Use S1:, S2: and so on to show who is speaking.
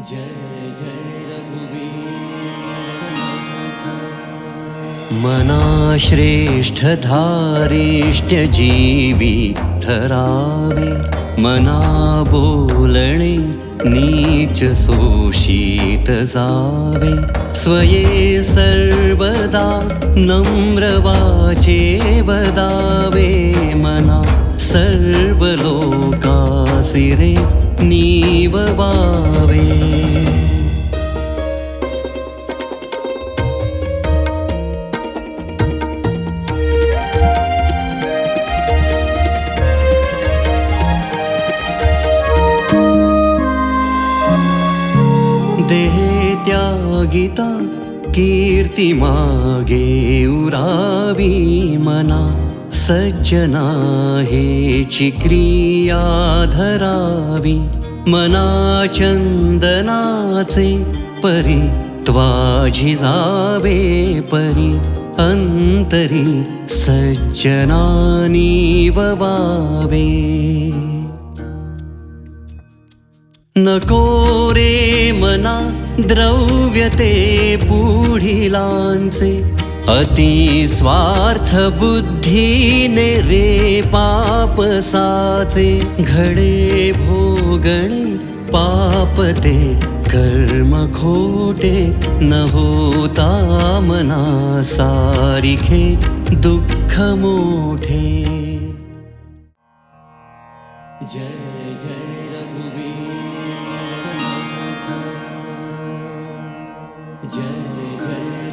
S1: जय जय रघुवीर
S2: मना श्रेष्ठधारिष्ट्यजीवी ठरावे मना बोलणे नीच सोषित जावे। स्वये सर्वदा नम्रवाचे वदावे मना सर्वलोकासिरे नीववावे देहे त्यागिता कीर्ती मागे उरावी मना सज्जना हेची क्रिया धरावी मना चंदनाचे परी त्वाझी जावे परी अंतरी सज्जनानी ववावे. नको रे मना द्रव्यते पुढिलांचे अति स्वार्थ बुद्धीने रे पापसाचे घडे भोगणे पापते कर्म खोटे न होता मना सारिखे दुःख मोठे।
S1: जय जय रघुवीर जय जय